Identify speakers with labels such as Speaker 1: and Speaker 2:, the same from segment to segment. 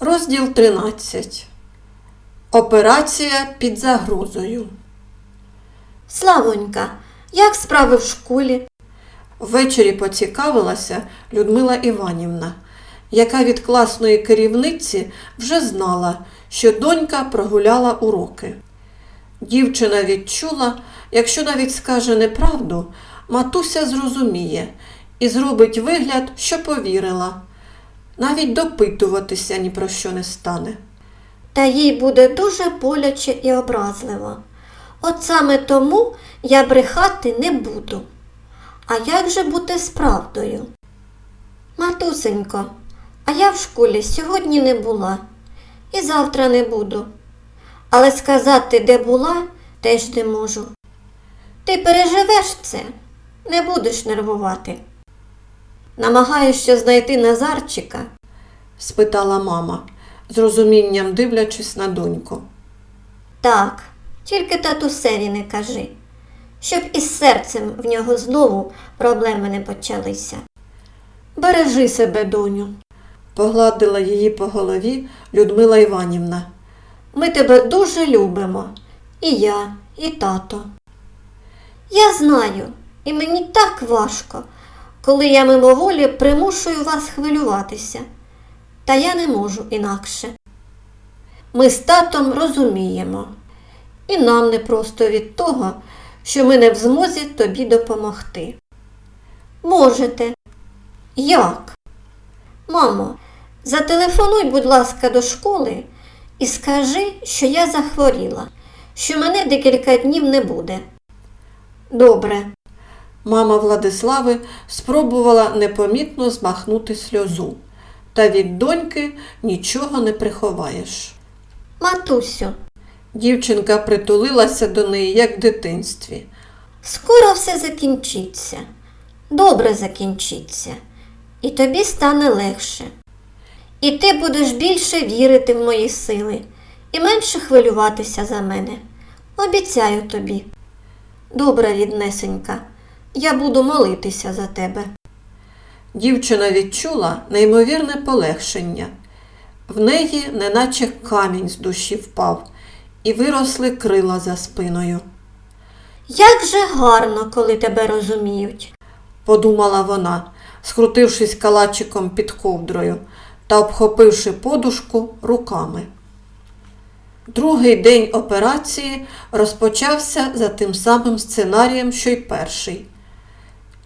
Speaker 1: Розділ 13. Операція під загрозою.
Speaker 2: Славонька, як справи в школі?
Speaker 1: Ввечері поцікавилася Людмила Іванівна, яка від класної керівниці вже знала, що донька прогуляла уроки. Дівчина відчула, якщо навіть скаже неправду, матуся зрозуміє і зробить вигляд, що повірила. Навіть допитуватися ні про що не стане.
Speaker 2: Та їй буде дуже боляче і образливо. От саме тому я брехати не буду. А як же бути з правдою? Матусенько, а я в школі сьогодні не була і завтра не буду. Але сказати, де була, теж не можу. Ти переживеш це, не будеш нервувати. Намагаєшся знайти Назарчика.
Speaker 1: Спитала мама, з розумінням дивлячись на доньку.
Speaker 2: Так, тільки татусеві не кажи, щоб із серцем в нього знову проблеми не почалися.
Speaker 1: Бережи себе, доню, погладила її по голові Людмила Іванівна.
Speaker 2: Ми тебе дуже любимо, і я, і тато. Я знаю, і мені так важко, коли я мимоволі примушую вас хвилюватися. Та я не можу інакше. Ми з татом розуміємо, і нам не просто від того, що ми не в змозі тобі допомогти. Можете. Як? Мамо, зателефонуй, будь ласка, до школи і скажи, що я захворіла, що мене декілька днів не буде. Добре,
Speaker 1: Мама Владислави спробувала непомітно змахнути сльозу, та від доньки нічого не приховаєш.
Speaker 2: матусю,
Speaker 1: Дівчинка притулилася до неї, як в дитинстві.
Speaker 2: скоро все закінчиться. Добре закінчиться, і тобі стане легше. І ти будеш більше вірити в мої сили і менше хвилюватися за мене. Обіцяю тобі. Добре, ріднесенька, я буду молитися за тебе.
Speaker 1: Дівчина відчула неймовірне полегшення. В неї неначе камінь з душі впав, і виросли крила за спиною.
Speaker 2: Як же гарно, коли тебе розуміють.
Speaker 1: подумала вона, скрутившись калачиком під ковдрою та обхопивши подушку руками. Другий день операції розпочався за тим самим сценарієм, що й перший.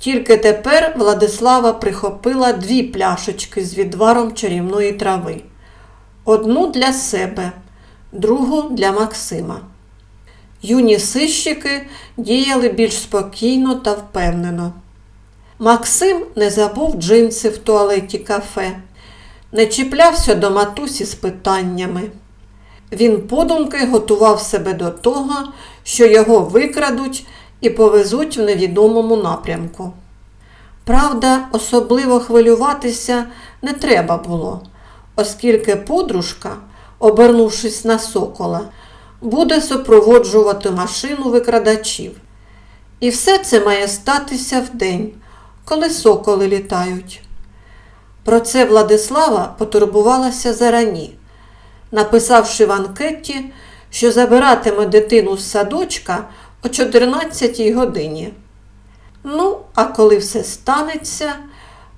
Speaker 1: Тільки тепер Владислава прихопила дві пляшечки з відваром чарівної трави. Одну для себе, другу для Максима. Юні сищики діяли більш спокійно та впевнено. Максим не забув джинси в туалеті кафе, не чіплявся до матусі з питаннями. Він подумки готував себе до того, що його викрадуть і повезуть в невідомому напрямку. Правда, особливо хвилюватися не треба було, оскільки подружка, обернувшись на сокола, буде супроводжувати машину викрадачів. І все це має статися вдень, коли соколи літають. Про це Владислава потурбувалася зарані, написавши в анкеті, що забиратиме дитину з садочка о 14 годині. Ну, а коли все станеться,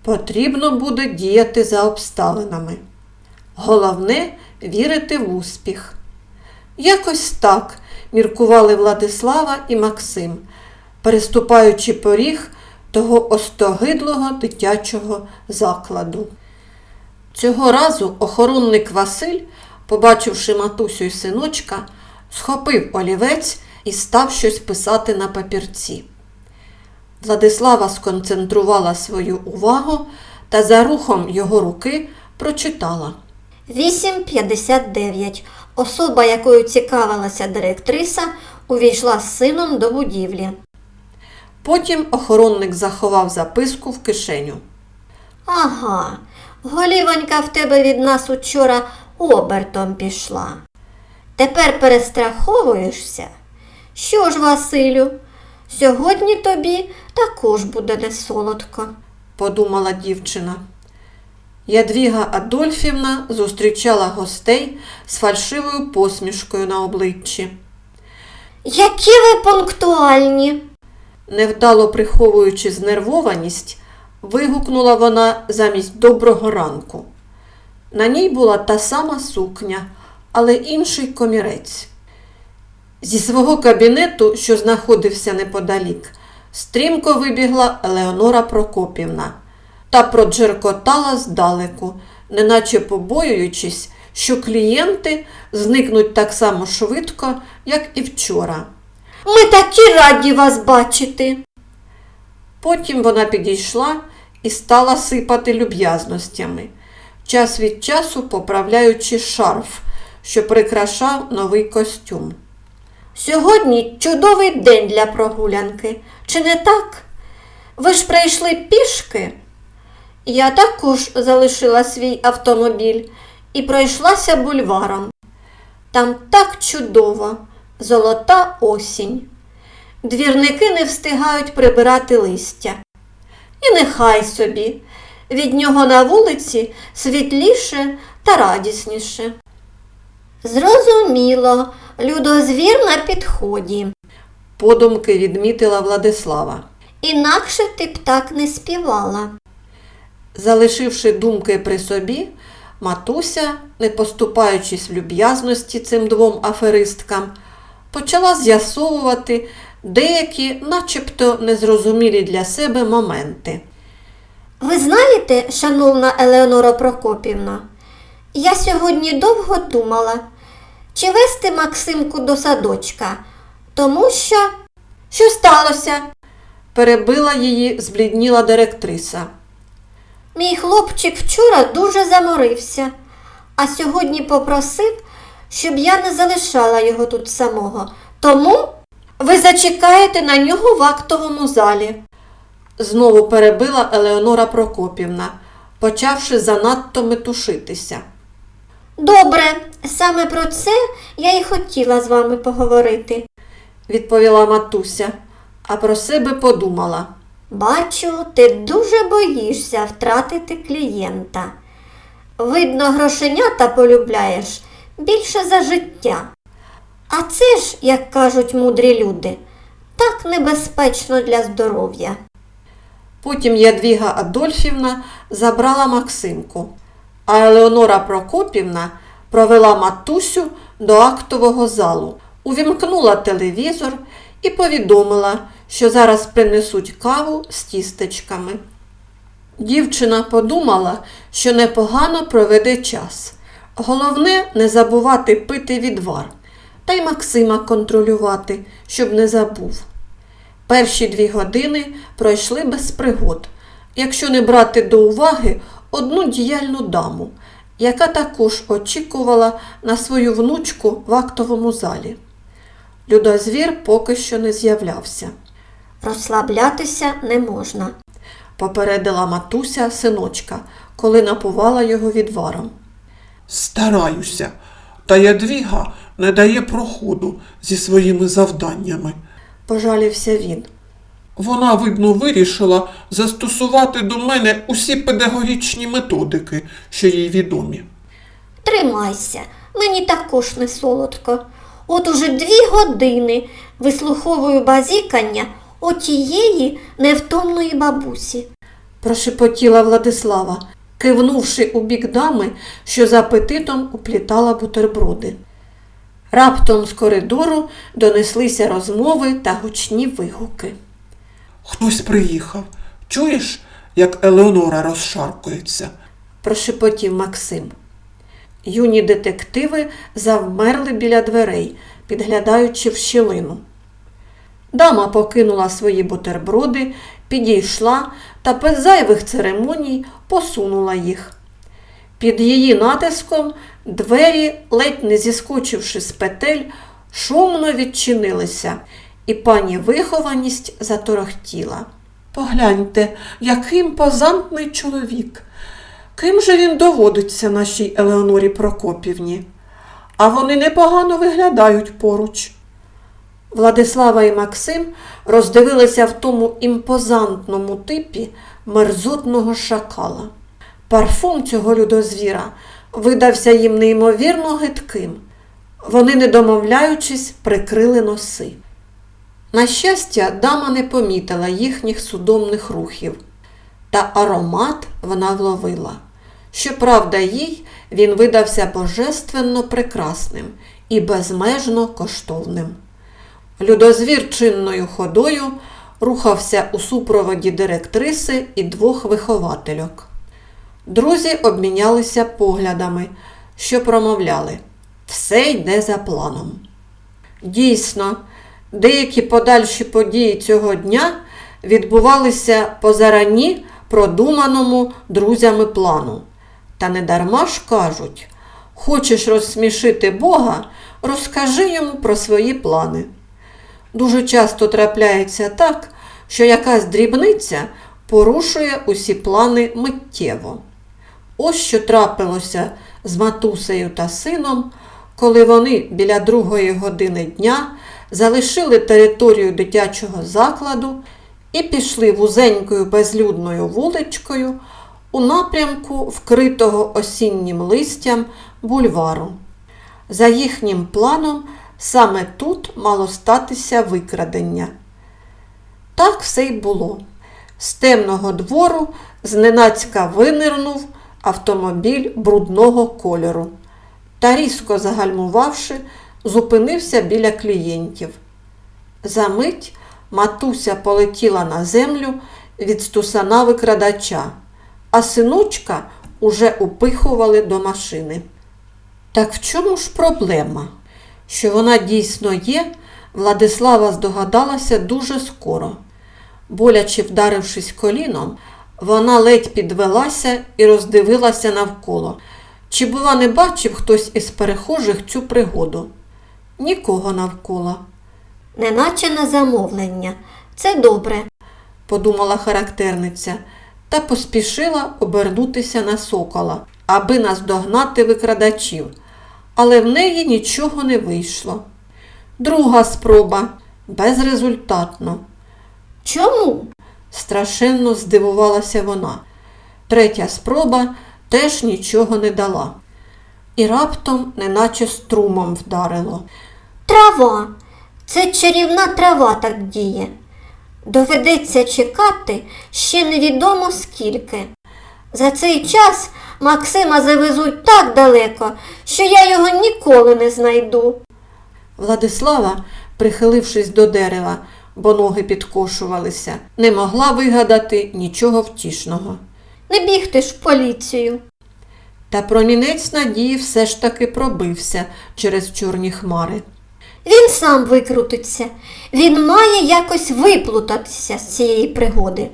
Speaker 1: потрібно буде діяти за обставинами. Головне вірити в успіх. Якось так міркували Владислава і Максим, переступаючи поріг того остогидлого дитячого закладу. Цього разу охоронник Василь, побачивши матусю й синочка, схопив олівець і став щось писати на папірці. Владислава сконцентрувала свою увагу та за рухом його руки прочитала.
Speaker 2: 8.59. Особа, якою цікавилася директриса, увійшла з сином до будівлі.
Speaker 1: Потім охоронник заховав записку в кишеню.
Speaker 2: Ага, голівонька в тебе від нас учора обертом пішла. Тепер перестраховуєшся? Що ж, Василю, сьогодні тобі також буде не солодко.
Speaker 1: подумала дівчина. Ядвіга Адольфівна зустрічала гостей з фальшивою посмішкою на обличчі.
Speaker 2: Які ви пунктуальні.
Speaker 1: Невдало приховуючи знервованість, вигукнула вона замість доброго ранку. На ній була та сама сукня, але інший комірець. Зі свого кабінету, що знаходився неподалік, стрімко вибігла Елеонора Прокопівна та проджеркотала здалеку, неначе побоюючись, що клієнти зникнуть так само швидко, як і вчора.
Speaker 2: Ми такі раді вас бачити.
Speaker 1: Потім вона підійшла і стала сипати люб'язностями, час від часу поправляючи шарф, що прикрашав новий костюм.
Speaker 2: Сьогодні чудовий день для прогулянки. Чи не так? Ви ж прийшли пішки? Я також залишила свій автомобіль і пройшлася бульваром. Там так чудово, золота осінь. Двірники не встигають прибирати листя. І нехай собі, від нього на вулиці світліше та радісніше. Зрозуміло, людозвір на підході.
Speaker 1: Подумки відмітила Владислава.
Speaker 2: Інакше ти б так не співала.
Speaker 1: Залишивши думки при собі, матуся, не поступаючись в люб'язності цим двом аферисткам, почала з'ясовувати деякі, начебто незрозумілі для себе моменти.
Speaker 2: Ви знаєте, шановна Елеонора Прокопівна, я сьогодні довго думала, чи вести Максимку до садочка, тому що. Що сталося?
Speaker 1: Перебила її зблідніла директриса.
Speaker 2: Мій хлопчик вчора дуже заморився, а сьогодні попросив, щоб я не залишала його тут самого. Тому ви зачекаєте на нього в актовому залі.
Speaker 1: Знову перебила Елеонора Прокопівна, почавши занадто метушитися.
Speaker 2: Добре, саме про це я і хотіла з вами поговорити.
Speaker 1: Відповіла матуся, а про себе подумала.
Speaker 2: Бачу, ти дуже боїшся втратити клієнта. Видно, грошенята полюбляєш більше за життя. А це ж, як кажуть мудрі люди, так небезпечно для здоров'я.
Speaker 1: Потім Ядвіга Адольфівна забрала Максимку, а Елеонора Прокопівна провела матусю до актового залу, увімкнула телевізор і повідомила, що зараз принесуть каву з тістечками. Дівчина подумала, що непогано проведе час. Головне не забувати пити відвар, та й Максима контролювати, щоб не забув. Перші дві години пройшли без пригод, якщо не брати до уваги одну діяльну даму, яка також очікувала на свою внучку в актовому залі. Людозвір поки що не з'являвся,
Speaker 2: Розслаблятися не можна.
Speaker 1: попередила матуся синочка, коли напувала його відваром.
Speaker 3: Стараюся, та ядвіга не дає проходу зі своїми завданнями.
Speaker 1: Пожалівся він.
Speaker 3: Вона, видно, вирішила застосувати до мене усі педагогічні методики, що їй відомі.
Speaker 2: Тримайся, мені також не солодко. От уже дві години вислуховую базікання отієї невтомної бабусі.
Speaker 1: прошепотіла Владислава, кивнувши у бік дами, що за апетитом уплітала бутерброди. Раптом з коридору донеслися розмови та гучні вигуки.
Speaker 3: Хтось приїхав. Чуєш, як Елеонора розшаркується?
Speaker 1: прошепотів Максим. Юні детективи завмерли біля дверей, підглядаючи в щілину. Дама покинула свої бутерброди, підійшла та без зайвих церемоній посунула їх. Під її натиском двері, ледь не зіскочивши з петель, шумно відчинилися, і пані вихованість заторохтіла. Погляньте, який імпозантний чоловік. Ким же він доводиться нашій Елеонорі Прокопівні? А вони непогано виглядають поруч. Владислава і Максим роздивилися в тому імпозантному типі мерзотного шакала. Парфум цього людозвіра видався їм неймовірно гидким. Вони, не домовляючись, прикрили носи. На щастя, дама не помітила їхніх судомних рухів, та аромат вона вловила. Щоправда, їй він видався божественно прекрасним і безмежно коштовним. Людозвір чинною ходою рухався у супроводі директриси і двох виховательок. Друзі обмінялися поглядами, що промовляли все йде за планом. Дійсно, деякі подальші події цього дня відбувалися по зарані продуманому друзями плану. Та не дарма ж кажуть, хочеш розсмішити Бога, розкажи йому про свої плани. Дуже часто трапляється так, що якась дрібниця порушує усі плани миттєво. Ось що трапилося з матусею та сином, коли вони біля другої години дня залишили територію дитячого закладу і пішли вузенькою безлюдною вуличкою у напрямку вкритого осіннім листям бульвару. За їхнім планом, саме тут мало статися викрадення. Так все й було. З темного двору зненацька винирнув автомобіль брудного кольору та, різко загальмувавши, зупинився біля клієнтів. Замить матуся полетіла на землю від стусана викрадача, а синочка уже упихували до машини. Так в чому ж проблема? Що вона дійсно є, Владислава здогадалася дуже скоро. Боляче вдарившись коліном, вона ледь підвелася і роздивилася навколо. Чи, бува, не бачив хтось із перехожих цю пригоду? Нікого навколо,
Speaker 2: Неначе на замовлення. Це добре.
Speaker 1: подумала характерниця, та поспішила обернутися на сокола, аби наздогнати викрадачів, але в неї нічого не вийшло. Друга спроба безрезультатно.
Speaker 2: Чому?
Speaker 1: Страшенно здивувалася вона. Третя спроба теж нічого не дала. І раптом неначе струмом вдарило.
Speaker 2: Трава. Це чарівна трава так діє. Доведеться чекати ще невідомо скільки. За цей час Максима завезуть так далеко, що я його ніколи не знайду.
Speaker 1: Владислава, прихилившись до дерева, бо ноги підкошувалися, не могла вигадати нічого втішного.
Speaker 2: Не бігти ж в поліцію.
Speaker 1: Та промінець надії все ж таки пробився через чорні хмари.
Speaker 2: Він сам викрутиться. Він має якось виплутатися з цієї пригоди.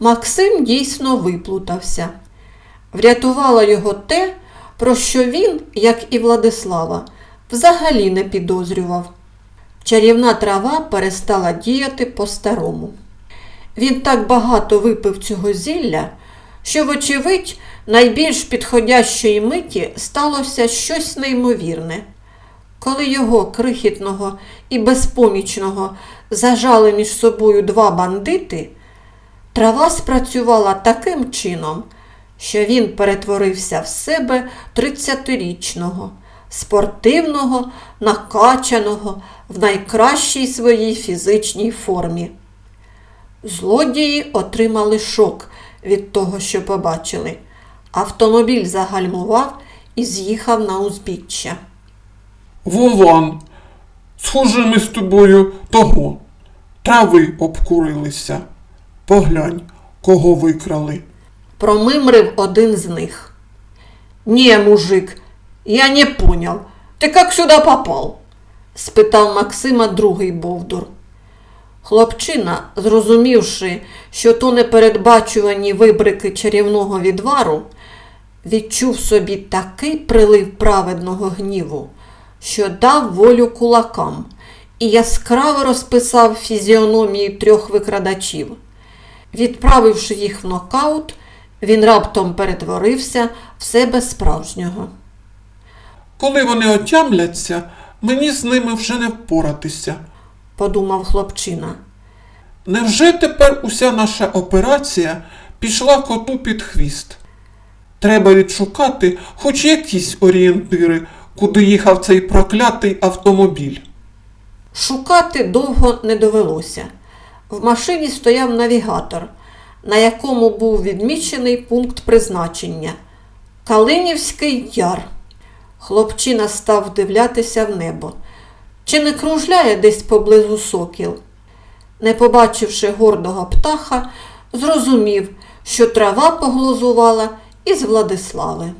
Speaker 1: Максим дійсно виплутався. Врятувало його те, про що він, як і Владислава, взагалі не підозрював. Чарівна трава перестала діяти по-старому. Він так багато випив цього зілля, що, вочевидь, найбільш підходящої миті сталося щось неймовірне. Коли його крихітного і безпомічного зажали між собою два бандити, трава спрацювала таким чином, що він перетворився в себе тридцятирічного, спортивного, накачаного в найкращій своїй фізичній формі. Злодії отримали шок від того, що побачили. Автомобіль загальмував і з'їхав на узбіччя.
Speaker 3: Вован, схоже, ми з тобою того. Трави обкурилися. Поглянь, кого викрали.
Speaker 1: Промимрив один з них. «Не, мужик, я не понял. Ты как сюда попал?» спитав Максима другий бовдур. Хлопчина, зрозумівши, що то непередбачувані вибрики чарівного відвару, відчув собі такий прилив праведного гніву, що дав волю кулакам і яскраво розписав фізіономії трьох викрадачів. Відправивши їх в нокаут, він раптом перетворився в себе справжнього.
Speaker 3: Коли вони отямляться, мені з ними вже не впоратися.
Speaker 1: подумав хлопчина.
Speaker 3: Невже тепер уся наша операція пішла коту під хвіст? Треба відшукати хоч якісь орієнтири, куди їхав цей проклятий автомобіль.
Speaker 1: Шукати довго не довелося. В машині стояв навігатор, на якому був відмічений пункт призначення Калинівський яр. Хлопчина став вдивлятися в небо. Чи не кружляє десь поблизу сокіл? Не побачивши гордого птаха, зрозумів, що трава поглузувала із Владислави.